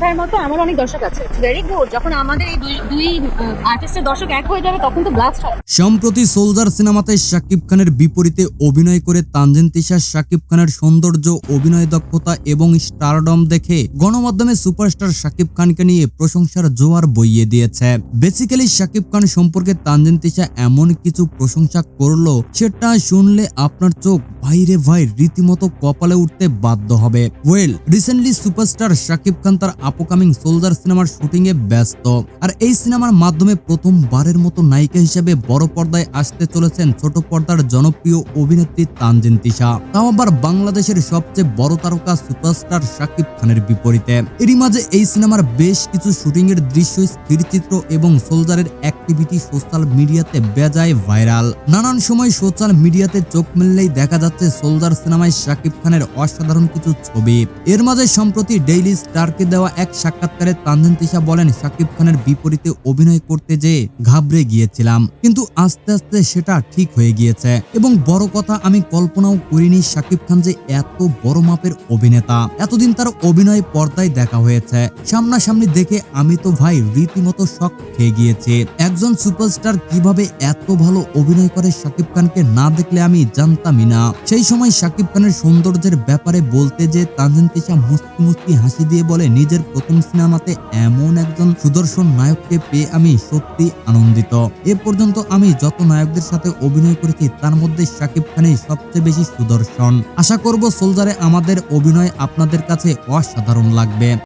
ভাইয়ের মতো আমার অনেক দর্শক আছে। ভেরি গুড যখন আমাদের এই দুই আর্টিস্টের দর্শক এক হয়ে যাবে, তখন তো ব্লাস্ট সম্প্রতি সোলজার সিনেমাতে খানের বিপরীতে অভিনয় করে তিশা খানের সৌন্দর্য, অভিনয় দক্ষতা এবং স্টারডম দেখে গণমাধ্যমে সুপারস্টার খানকে নিয়ে প্রশংসার জোয়ার বইয়ে দিয়েছে। বেসিক্যালি শাকিব খান সম্পর্কে তানজিন তিশা এমন কিছু প্রশংসা করল, সেটা শুনলে আপনার চোখ বাইরে ভাই রীতিমতো কপালে উঠতে বাধ্য হবে। Well recently superstar Shakib Khan তার আপকামিং সোলজার সিনেমার শুটিং এ ব্যস্ত। আর এই সিনেমার মাধ্যমে প্রথমবারের মতো নায়িকা হিসেবে বড় পর্দায় আসতে চলেছেন ছোট পর্দার জনপ্রিয় অভিনেত্রী তানজিন তিশা। তাও আবার বাংলাদেশের সবচেয়ে বড় তারকা সুপারস্টার শাকিব খানের বিপরীতে। এরই মাঝে এই সিনেমার বেশ কিছু শুটিং এর দৃশ্য স্থিরচিত্র এবং সোলজারের অ্যাক্টিভিটি সোশ্যাল মিডিয়াতে বেজায় ভাইরাল নানান সময় সোশ্যাল মিডিয়াতে চোখ মেললেই দেখা যাচ্ছে সোলজার সিনেমায় শাকিব খানের অসাধারণ কিছু ছবি। এর মাঝে সম্প্রতি ডেইলি স্টারকে দেওয়া এক সাক্ষাৎকারে তানজিন তিশা বলেন শাকিব খানের বিপরীতে অভিনয় করতে যেয়ে ঘাবড়ে গিয়েছিলাম। কিন্তু আস্তে আস্তে সেটা ঠিক হয়ে গিয়েছে। এবং বড় কথা, আমি কল্পনাও করিনি শাকিব খান যে এত বড় মাপের অভিনেতা। এতদিন তার অভিনয় পর্দায় দেখা হয়েছে। সামনাসামনি দেখে আমি তো ভাই রীতিমতো শখ খেয়ে গিয়েছে। একজন সুপারস্টার কীভাবে এত ভালো অভিনয় করে শাকিব খানকে না দেখলে আমি জানতামই না। সেই সময় শাকিব খানের সৌন্দর্যের ব্যাপারে বলতে যে তানজিন তিশা মুস্তি মুস্কি হাসি দিয়ে বলে নিজের প্রথম সিনেমাতে এমন একজন সুদর্শন নায়ককে পেয়ে আমি সত্যি আনন্দিত। এ পর্যন্ত আমি যত নায়কদের সাথে অভিনয় করেছি, তার মধ্যে শাকিব খানই সবচেয়ে বেশি সুদর্শন। আশা করব সোলজারে আমাদের অভিনয় আপনাদের কাছে অসাধারণ লাগবে।